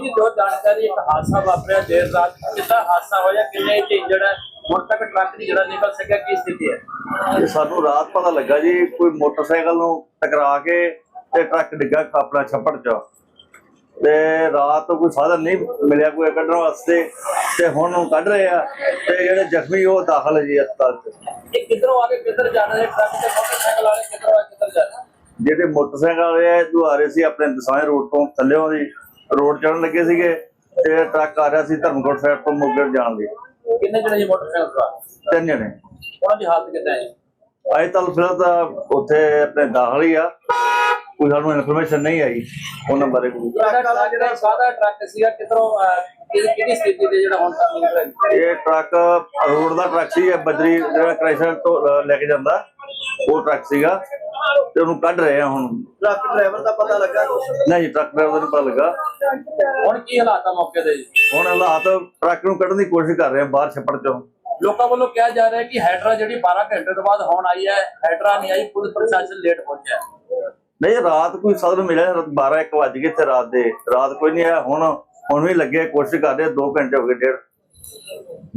ਜੀ ਜੋ ਜਾਣਕਾਰੀ ਇੱਕ ਹਾਦਸਾ ਵਾਪਰਿਆ ਦੇਰ ਰਾਤ ਕਿੰਨਾ ਹਾਦਸਾ ਹੋਇਆ ਕਿੰਨੇ ਇੰਜਰਡ ਹੈ ਹੁਣ ਤੱਕ ਟਰੱਕ ਨਹੀਂ ਜਿਹੜਾ ਨਿਕਲ ਸਕਿਆ ਕੀ ਸਥਿਤੀ ਹੈ? ਸਾਨੂੰ ਰਾਤ ਪਤਾ ਲੱਗਾ ਜੀ ਕੋਈ ਮੋਟਰਸਾਈਕਲ ਨੂੰ ਟਕਰਾ ਕੇ ਤੇ ਟਰੱਕ ਡਿੱਗਾ ਆਪਣਾ ਛੱਪੜ ਚ। ਤੇ ਰਾਤ ਕੋਈ ਸਾਧਨ ਨਹੀਂ ਮਿਲਿਆ ਕੋਈ ਕੱਢਣ ਵਾਸਤੇ ਤੇ ਹੁਣ ਉਹ ਕੱਢ ਰਹੇ ਆ ਤੇ ਜਿਹੜੇ ਜ਼ਖਮੀ ਉਹ ਦਾਖਲ ਹੈ ਜੀ ਹਸਪਤਾਲ ਚ। ਇਹ ਕਿੱਧਰੋਂ ਆ ਕੇ ਕਿੱਧਰ ਜਾ ਰਹੇ ਟਰੱਕ ਤੇ ਮੋਟਰਸਾਈਕਲ ਵਾਲੇ ਕਿੱਧਰੋਂ ਆ ਕੇ ਕਿੱਧਰ ਜਾ ਰਹੇ ਜਿਹੜੇ ਮੋਟਰਸਾਈਕਲ ਵਾਲੇ ਆ ਰਹੇ ਸੀ ਆਪਣੇ ਦਸਾਂਝ ਰੋਡ ਤੋਂ ਥੱਲੇੋਂ ਦੀ। ਰੋਡ ਚੜਨ ਲੱਗੇ ਸੀਗੇ ਤੇ ਟਰੱਕ ਆ ਰਿਹਾ ਸੀ ਧਰਮਕੋਟ ਸਾਈਡ ਤੋਂ ਮੋਗਰ ਜਾਣ ਲਈ। ਕਿੰਨੇ ਜਣੇ ਜੀ ਮੋਟਰਸਾਈਕਲ ਸਵਾਰ? ਤਿੰਨ ਜਣੇ। ਉਹਨਾਂ ਦੀ ਹਾਲਤ ਕਿੱਦਾਂ ਹੈ? ਅਜੇ ਤੱਕ ਫਿਲਹਾਲ ਤਾਂ ਉੱਥੇ ਆਪਣੇ ਦਾਖਲ ਹੀ ਆ। ਕੋਈ ਸਾਨੂੰ ਇਨਫੋਰਮੇਸ਼ਨ ਨਹੀਂ ਆਈ ਉਹਨਾਂ ਬਾਰੇ ਕੋਈ। ਜਿਹੜਾ ਸਾਦਾ ਟਰੱਕ ਸੀਗਾ ਕਿੱਧਰੋਂ ਕਿਹੜੀ ਸਥਿਤੀ ਤੇ ਜਿਹੜਾ ਹੁਣ ਰਿਹਾ ਇਹ ਟਰੱਕ ਰੋਡ ਦਾ ਟਰੱਕ ਸੀ ਇਹ ਬਜਰੀ ਜਿਹੜਾ ਕ੍ਰੈਸ਼ਰ ਤੋਂ ਲੈ ਕੇ ਜਾਂਦਾ ਉਹ ਟਰੱਕ ਸੀਗਾ। ਤੇ ਉਹਨੂੰ ਕੱਢ ਰਹੇ ਆ ਹੁਣ। ਟਰੱਕ ਡਰਾਈਵਰ ਦਾ ਪਤਾ ਲੱਗਾ ਕੁਛ? ਨਹੀਂ ਟਰੱਕ ਡਰਾਈਵਰ ਦਾ ਨਹੀਂ ਪਤਾ ਲੱਗਾ। ਹੁਣ ਕੀ ਹਾਲਾਤ ਆ ਮੌਕੇ ਦੇ? ਜੀ ਹੁਣ ਹਾਲਾਤ ਟਰੱਕ ਨੂੰ ਕੱਢਣ ਦੀ ਕੋਸ਼ਿਸ਼ ਕਰ ਰਹੇ ਆ ਬਾਹਰ ਛੱਪੜ ਚੋਂ। ਲੋਕਾਂ ਵੱਲੋਂ ਕਿਹਾ ਜਾ ਰਿਹਾ ਕਿ ਹੈਡਰਾ ਜਿਹੜੀ 12 ਘੰਟੇ ਤੋਂ ਬਾਅਦ ਹੁਣ ਆਈ ਹੈ ਹੈਡਰਾ ਨਹੀਂ ਆਈ ਪੁਲਿਸ ਪ੍ਰਸ਼ਾਸਨ ਲੇਟ ਪਹੁੰਚਿਆ। ਨਹੀਂ ਰਾਤ ਕੋਈ ਸਾਧਨ ਮਿਲਿਆ 12 1 ਵਜ ਗਏ ਇੱਥੇ ਰਾਤ ਦੇ। ਰਾਤ ਕੋਈ ਨਹੀਂ ਆਇਆ ਹੁਣ ਹੁਣ ਵੀ ਲੱਗੇ ਕੋਸ਼ਿਸ਼ ਕਰ ਰਹੇ 2 ਘੰਟੇ ਹੋ ਗਏ ਡੇਢ